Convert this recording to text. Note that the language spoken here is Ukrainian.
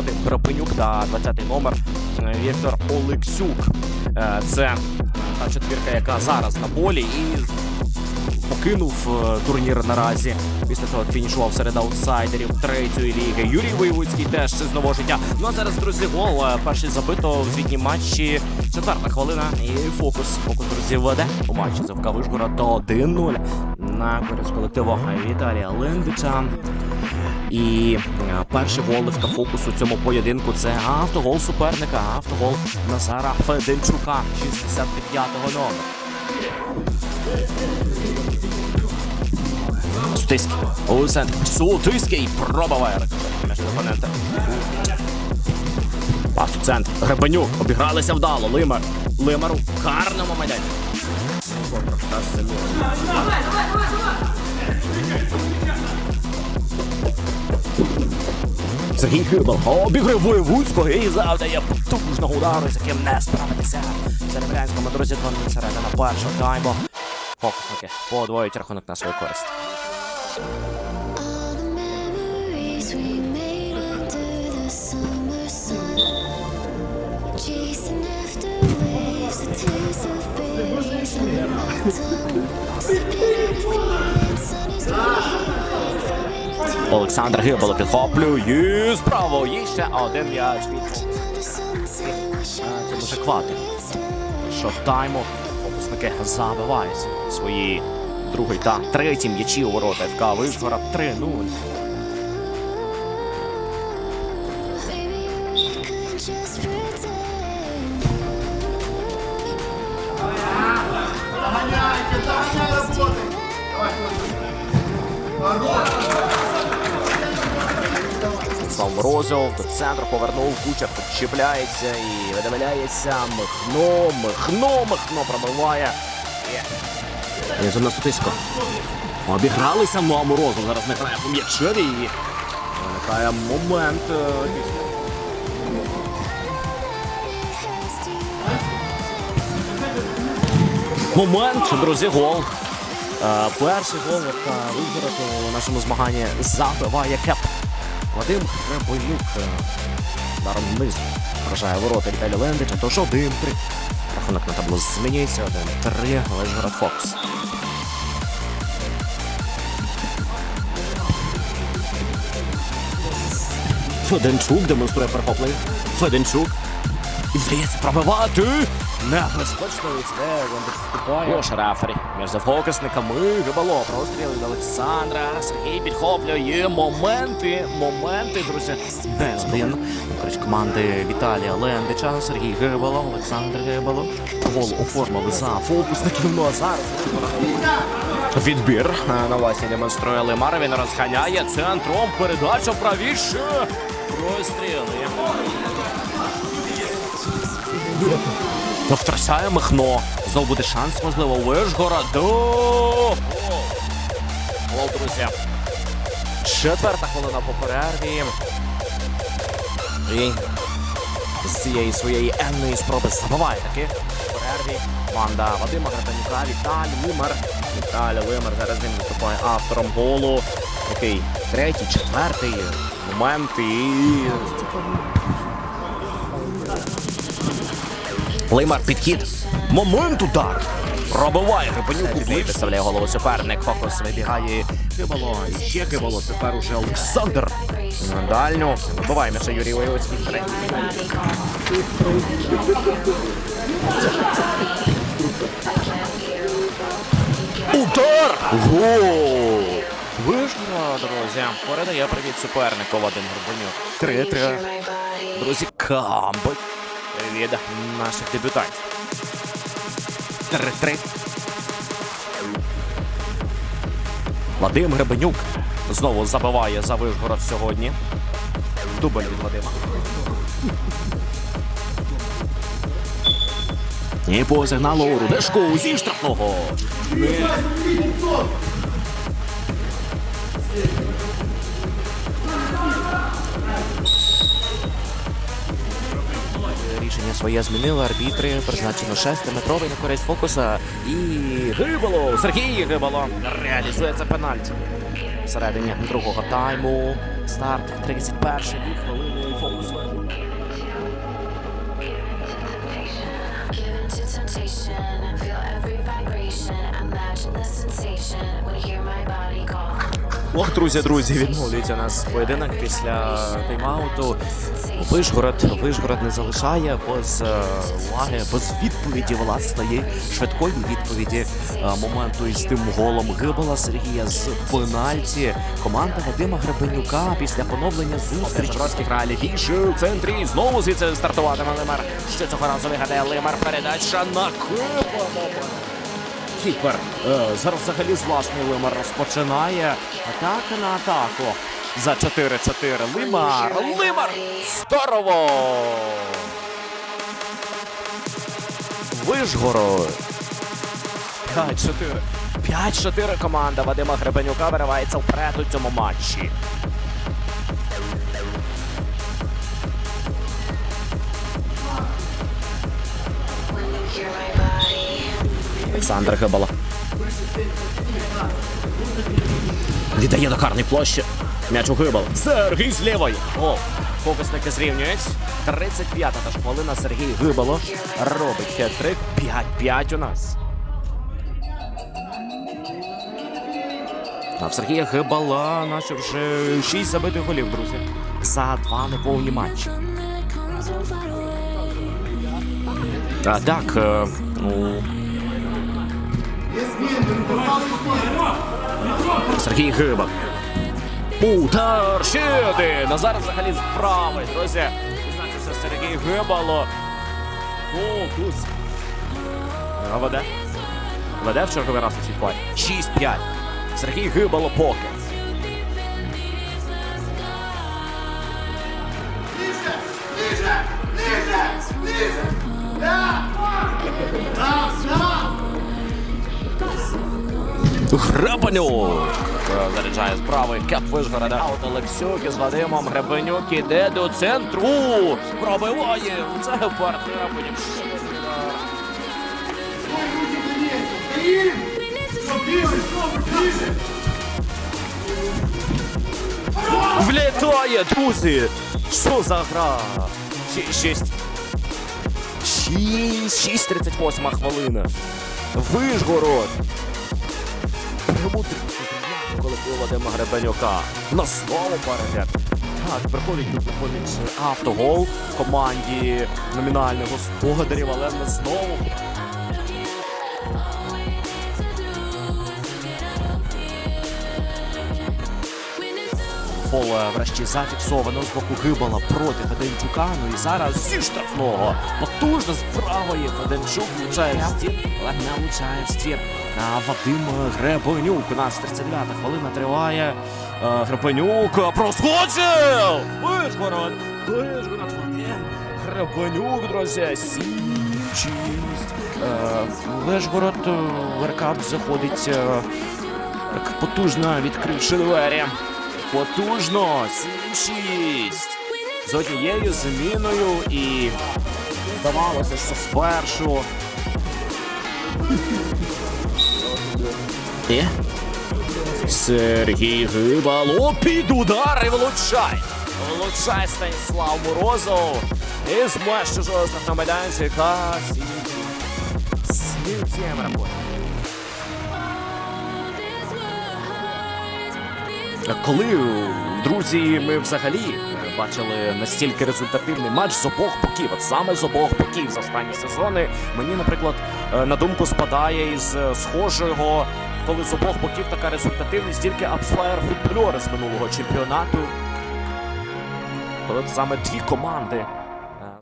Грапенюк та 20-й номер е, Віктор Олексюк. Е, Це та четвірка, яка зараз на полі і покинув е, турнір наразі. Після того фінішував серед аутсайдерів третьої ліги. Юрій Воєвудський теж з нового життя. Ну а зараз друзі, гол перший забито в звітній матчі. Четверта хвилина і фокус. Фокус друзі веде у матчі Завка Вишгород до 1-0 на користь колективу Віталія Лендича. І е, перший гол Левка фокусу цьому поєдинку це автогол суперника, автогол Назара Феденчука, 65-го номера. Сутиський. У. Сутиський пробиває між опонента. Пас у центр. Гребенюк. Обігралися вдало. Лимар. Лимару. Гарному майданчику. Сергій Хибал обіграє Воєвудського і завдає потужного удару, з яким не справитися. Серебрянському друзі двоє середина першого тайму. Фокусники подвоюють рахунок на свою користь. Олександр Гибало підхоплює справа. Є ще один м'яч це дуже квати. Що тайму фокусники забивають свої другий та третій м'ячі у ворота ФК Вишгород 3-0. Морозов до центру повернув, кучер підчіпляється і видавляється. Михно, Михно, Михно пробиває. Статисько. Обігралися, ну а Морозов зараз не грає по м'ячеві і виникає момент. е. Момент, друзі, гол. Е, Перший гол е, Вишгород у нашому змаганні забиває кеп. Вадим Гребоюк е, даром вниз вражає ворота Віталія Лендича, тож 1-3. Рахунок на табло змінюється, 1-3, Лежгород Фокс. Феденчук демонструє перехоплення. Феденчук. І вдається пробивати. Небезпечно себе, він підступає. Лош. Між фокусниками Гибало. Простріл від Олександра. Сергій підхоплює. Моменти, моменти, друзі. Не один. Користь команди Віталія Лендича. Сергій Гибало, Олександр Гибало. Гол оформили за фокусників. Ну а зараз Відбір е, на власні демонструє Лимар. Він розганяє центром. Передача правіше. Простріли. Ну, втрачає Михно. Знову буде шанс, можливо, Вишгороду. Гол, друзі. Четверта хвилина по перерві. І з цієї своєї енної спроби забиває таки по перерві. Банда Вадима Гратанюка, Віталій Лимар. Віталій Лимар зараз він виступає автором голу. Такий третій, четвертий момент і Леймар підхід. Момент удар. Пробиває Грибанюк. Підставляє голову суперник. Фокус вибігає Кибало. Ще Кибало. Тепер уже Олександр. На дальню. Вибиває м'яша Юрій Воєвицький. Удар! Гол! Вишгород, друзі. Передає привіт супернику Вадим Горбанюк. 3-3. Друзі, камбик від наших дебютантів. 3-3. Вадим Гребенюк знову забиває за Вишгород сьогодні. Дубль від Вадима. І по сигналу Рудешко зі штрафного рішення своє змінили. Арбітри призначено шестиметровий на користь фокуса. І Гибало! Сергій Гибало реалізується це пенальті. Всередині другого тайму. Старт 31-ї хвилини фокуса. Feel every vibration, imagine the sensation, will hear my body call. Ох, друзі, друзі, відновлюється нас поєдинок після тайм-ауту. Вишгород, Вишгород не залишає без е, уваги, без відповіді власної швидкої відповіді е, моменту із тим голом Гибала Сергія з пенальті. Команда Вадима Гребенюка після поновлення. Броський грає лівіше в центрі. Знову звідси стартуватиме Лимар. Що цього разу вигадає Лимар. Передача на Кипа. Кіпер е, зараз взагалі з власної Лимар розпочинає. Атака на атаку. За 4-4. Лимар. Лимар! Здорово! Вишгород. 5-4. 5-4 команда Вадима Гребенюка виривається вперед у цьому матчі. Олександр Гибало. Віддає до карної площі. М'яч у Гибал. Сергій з лівої. О, фокусники зрівнюють. 35-та та ж хвилина Сергій Гибало робить хет-трик. 5-5 у нас. А в Сергія Гибала наче вже 6 забитих голів, друзі. За два неповні матчі. А, так, е, ну, Сергій Гиба. Удар ще зараз взагалі справи, друзі. Відзначився Сергій Гибало. Фокус. Веде? Веде в черговий раз у цій парі. 6-5. Сергій Гибало поки. Гребенюк заряджає справи Кеп Вишгорода. А от Олексюк із Вадимом Гребенюк іде до центру. Пробиває. Це партнера потім. Влітає, друзі! Що за гра? Шість. Шість. Шість. Шість 38 хвилина. Вишгород. Пряму стріляти колективу Вадима Гребенюка. На знову перегляд. Так, приходить автогол в команді номінальних господарів, але на знову. Фол е, врешті зафіксовано з боку Гибала проти Феденчука. Ну і зараз зі штрафного. Потужно з правої Феденчук влучає в стір, але не влучає в стір. А Вадим Гребенюк. У нас 39-та хвилина триває. Е, Гребенюк проскочив! Вишгород! Вишгород Вадим Гребенюк, друзі. 7-6. Е, Вишгород Веркап заходить потужно відкривши двері. Потужно! 7-6. З однією зміною і здавалося, що спершу. І? Сергій Гибало під удар і влучає. Влучає Станіслав Морозов. І з меж чужого штрафного майданчика. 7-7 рахунок. Коли, друзі, ми взагалі бачили настільки результативний матч з обох боків, от саме з обох боків за останні сезони, мені, наприклад, е, на думку спадає із е, схожого, коли з обох боків така результативність тільки абсфаєр футбольори з минулого чемпіонату. Коли саме дві команди